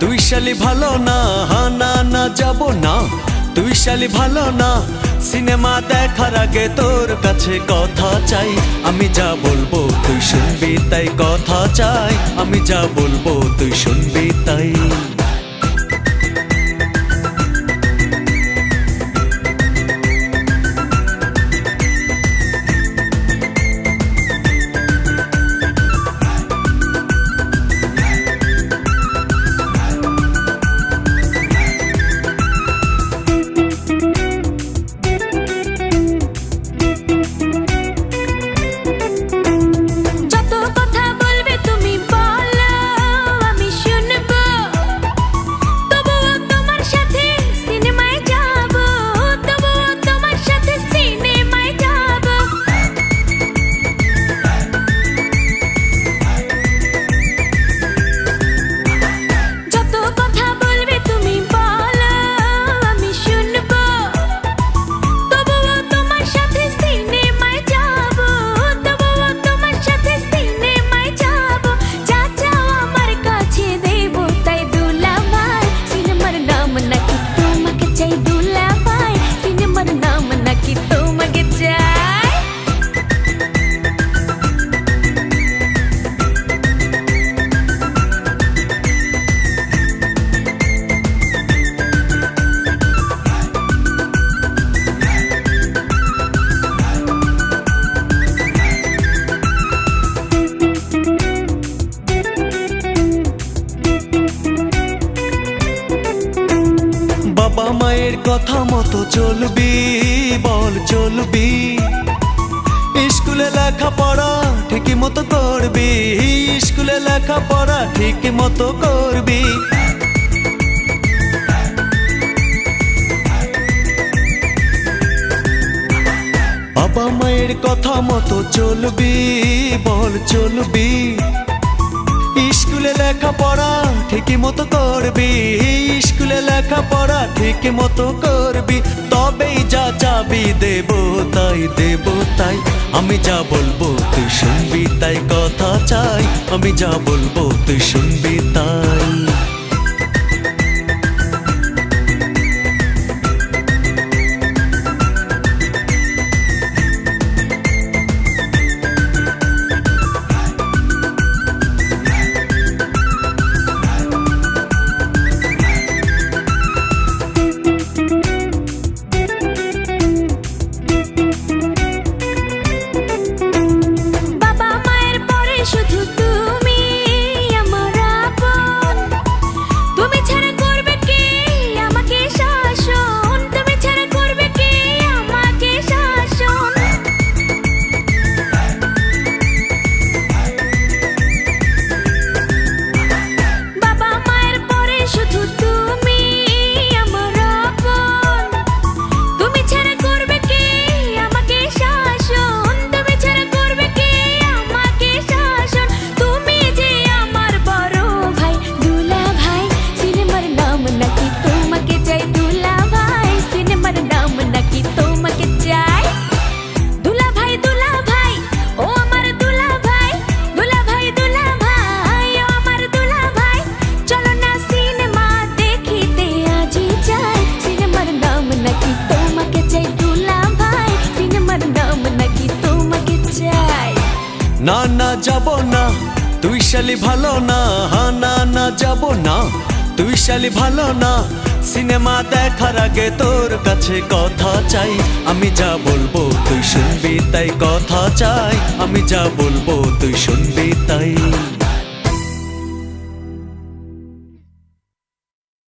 তুই শালি ভালো না, হা না না যাব না। তুই শালি ভালো না, সিনেমা দেখার আগে তোর কাছে কথা চাই। আমি যা বলব তুই শুনবি, তাই কথা চাই। আমি যা বলব তুই শুনবি, তাই। মায়ের কথা মতো চলবি, বল চলবি। স্কুলে লেখাপড়া ঠিকই মতো করবি, স্কুলে লেখাপড়া ঠিক মতো করবি। বাবা মায়ের কথা মতো চলবি, বল চলবি। স্কুলে লেখাপড়া ঠিকই মতো করবি। স্কুলে লেখাপড়া ঠিক মতো করবি। তবেই যা যাবি দেব, তাই দেব, তাই। আমি যা বলব তুই শুনবি, তাই কথা চাই। আমি যা বলব তুই শুনবি, তাই। যাব না। তুই শালি ভালো না না না যাব না। তুই শালি ভালো না, সিনেমা দেখার আগে তোর কাছে কথা চাই। আমি যা বলব তুই শুনবি, তাই কথা চাই। আমি যা বলব তুই শুনবি, তাই।